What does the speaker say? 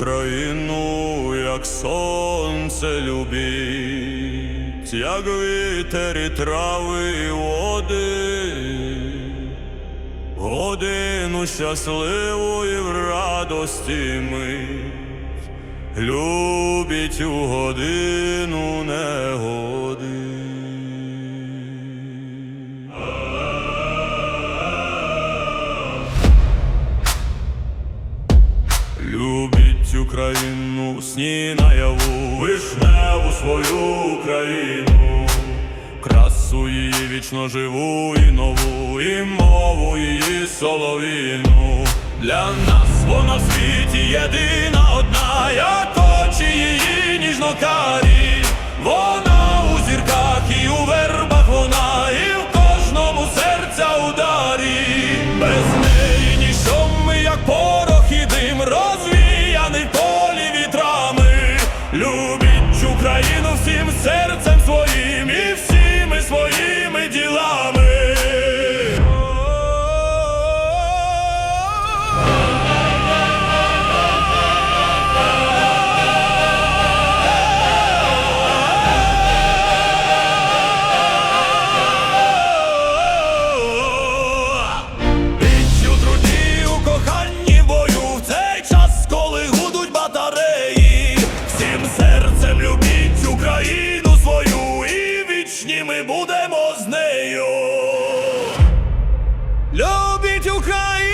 Україну, як сонце любіть, як вітер і трави і води, годину щасливу і в радості мить, любіть у годину негоди. Україну, сні наяву, вишневу свою Україну, красу її вічно живу і нову, і мову її соловіну. Для нас вона в світі єдина одна, я точі її ніжно карі. Україну всім серцем своїм і всіми своїми ділами. Вічні ми будемо з нею. Любіть Україну!